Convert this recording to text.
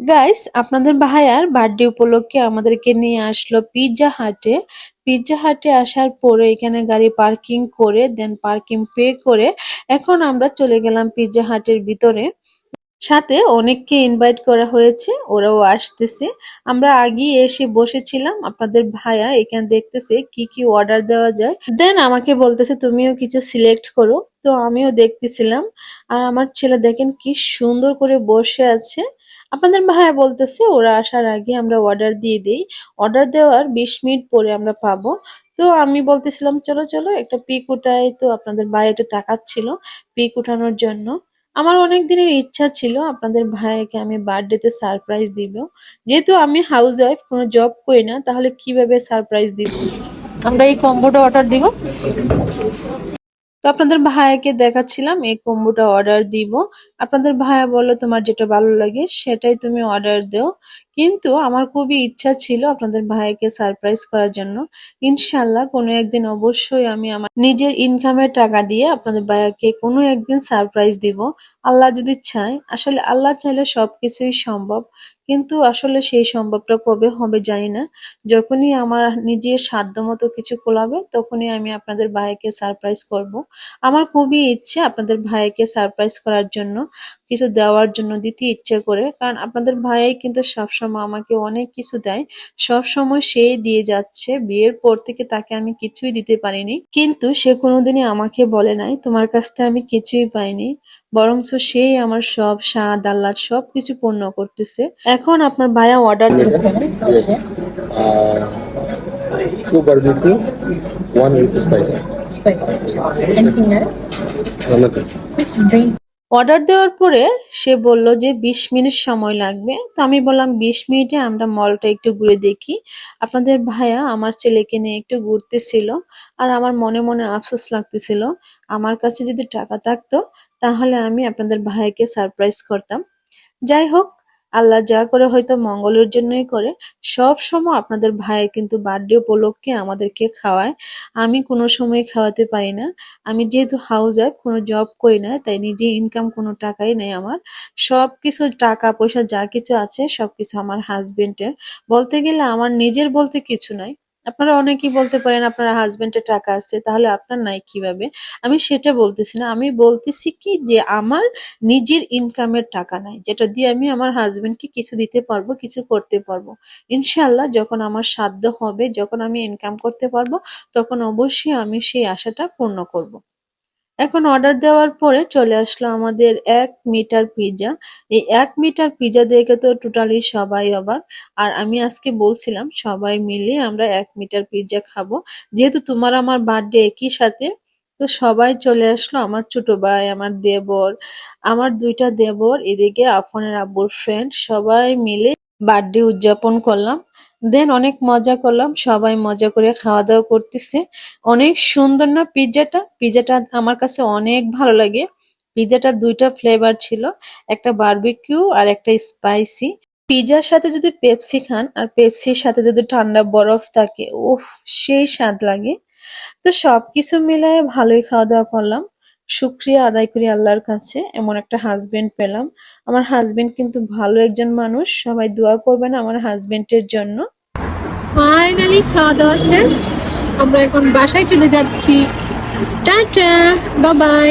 Guys আপনাদের ভাইয়ার birthday উপলক্ষে আমাদেরকে নিয়ে আসলো পিৎজা হাটে পিৎজা হাটে আসার পরে এখানে গাড়ি পার্কিং করে দেন পার্কিং পে করে এখন আমরা চলে গেলাম পিৎজা হাটের ভিতরে। সাথে অনেককে ইনভাইট করা হয়েছে, ওরাও আসতেছে। আমরা আগে এসে বসেছিলাম, আপনাদের ভাইয়া এখানে দেখতেছে কি কি অর্ডার দেওয়া যায়। দেন আমাকে বলতেছে, তুমিও কিছু সিলেক্ট করো। তো আমিও দেখতেছিলাম। আর আমার ছেলে দেখেন কি সুন্দর করে বসে আছে। আপনাদের ভাইয়া বলতেছে, ওরা আসার আগে আমরা অর্ডার দিয়ে দিই। অর্ডার দেওয়ার বিশ মিনিট পরে আমরা পাবো। তো আমি বলতেছিলাম, চলো চলো, একটা পিক উঠাই। তো আপনাদের ভাই একটু তাকাচ্ছিল পিক উঠানোর জন্য। আমার অনেক দিনের ইচ্ছা ছিল আপনাদের ভাইকে আমি বার্থডেতে সারপ্রাইজ দিব। যেহেতু আমি হাউস ওয়াইফ কোনো জব করি না, তাহলে কীভাবে সারপ্রাইজ দিব? আমরা এই কম্বোটা অর্ডার দিব। তো আপনাদের ভাইয়াকে দেখাচ্ছিলাম, এই কম্বোটা অর্ডার দিব। আপনাদের ভাইয়া বলল, তোমার যেটা ভালো লাগে সেটাই তুমি অর্ডার দাও। কিন্তু আমার খুবই ইচ্ছা ছিল আপনাদের ভাইয়াকে সারপ্রাইজ করার জন্য। ইনশাল্লাহ কোনো একদিন অবশ্যই আমি আমার নিজের ইনকামের টাকা দিয়ে আপনাদের ভাইয়াকে কোনো একদিন সারপ্রাইজ দিব। আল্লাহ যদি চায়, আসলে আল্লাহ চাইলে সবকিছুই সম্ভব। কিন্তু আসলে সেই সম্ভবটা কবে হবে জানি না। যখনই আমার নিজের সাধ্য মতো কিছু কোলাবে তখনই আমি আপনাদের ভাইকে সারপ্রাইজ করব। আমার খুবই ইচ্ছে আপনাদের ভাইকে সারপ্রাইজ করার জন্য, কিছু দেওয়ার জন্য দিতে ইচ্ছে করে। কারণ আপনাদের ভাইয়াই কিন্তু সবসময় আমাকে অনেক কিছু দেয়। সব সময় সেই দিয়ে যাচ্ছে। বিয়ের পর থেকে তাকে আমি কিছুই দিতে পারিনি। কিন্তু সে কোনোদিনই আমাকে বলে নাই, তোমার কাছ থেকে আমি কিছুই পাইনি। বরঞ্চ সেই আমার সব স্বাদ, আহ্লাদ সব কিছু পূর্ণ করতেছে। এখন আপনার ভাইয়া অর্ডার দিয়েছে Uh. অর্ডার দেওয়ার পরে সে বলল যে বিশ মিনিট সময় লাগবে। তো আমি বললাম, বিশ মিনিটে আমরা মলটা একটু ঘুরে দেখি। আপনাদের ভাইয়া আমার ছেলেকে নিয়ে একটু ঘুরতেছিল আর আমার মনে মনে আফসোস লাগতেছিল। আমার কাছে যদি টাকা থাকতো, তাহলে আমি আপনাদের ভাইয়াকে সারপ্রাইজ করতাম। যাই হোক আল্লাহ যা করে হয়তো মঙ্গলের জন্যই করে, সব সময় আপনাদের ভাই কিন্তু বার্থডে উপলক্ষে আমাদেরকে খাওয়ায়। আমি কোনো সময় খাওয়াতে পারি না। আমি যেহেতু হাউস ওয়াইফ কোনো জব করি না, তাই নিজে ইনকাম কোনো টাকাই নেই আমার। সব কিছু টাকা, পয়সা যা কিছু আছে সব কিছু আমার হাজবেন্ডের বলতে গেলে আমার নিজের বলতে কিছু নাই। আপনারা অনেকেই বলতে পারেন আপনার হাজব্যান্ডের টাকা আছে, তাহলে আপনার নাই কীভাবে আমি সেটা বলতেছি না, আমি বলতেছি কি যে আমার নিজের ইনকামের টাকা নাই, যেটা দিয়ে আমি আমার হাজবেন্ডকে কিছু দিতে পারব, কিছু করতে পারব ইনশাল্লাহ যখন আমার সাধ্য হবে, যখন আমি ইনকাম করতে পারব, তখন অবশ্যই আমি সেই আশাটা পূর্ণ করব। এখন অর্ডার দেওয়ার পরে চলে আসলো আমাদের এক মিটার পিৎজা এই এক মিটার পিৎজা দেখে তো টোটালি সবাই অবাক। আর আমি আজকে বলছিলাম, সবাই মিলে আমরা এক মিটার পিৎজা খাব। যেহেতু তোমার আমার বার্থডে একই সাথে, তো সবাই চলে আসলো আমার ছোট ভাই, আমার দেবর, আমার দুইটা দেবর, এদিকে আফনের আব্বুর ফ্রেন্ড সবাই মিলে বার্থডে উদযাপন করলাম। দেন অনেক মজা করলাম। সবাই মজা করে খাওয়া দাওয়া করতেছে। অনেক সুন্দর না পিৎজাটা পিৎজাটা আমার কাছে অনেক ভালো লাগে। পিৎজাটার দুইটা ফ্লেভার ছিল। একটা বারবিকিউ আর একটা স্পাইসি পিৎজার সাথে যদি পেপসি খান আর পেপসির সাথে যদি ঠান্ডা বরফ থাকে, উফ, সেই স্বাদ লাগে। তো সবকিছু মিলায়ে ভালোই খাওয়া দাওয়া করলাম। শুক্রিয়া আদায় করি আল্লাহর কাছে। এমন একটা হাজবেন্ড পেলাম। আমার হাজবেন্ড কিন্তু ভালো একজন মানুষ। সবাই দোয়া করবেন আমার হাজবেন্ডের জন্য। ফাইনালি খাওয়া দাওয়া শেষ। আমরা এখন বাসায় চলে যাচ্ছি। টাটা বাবাই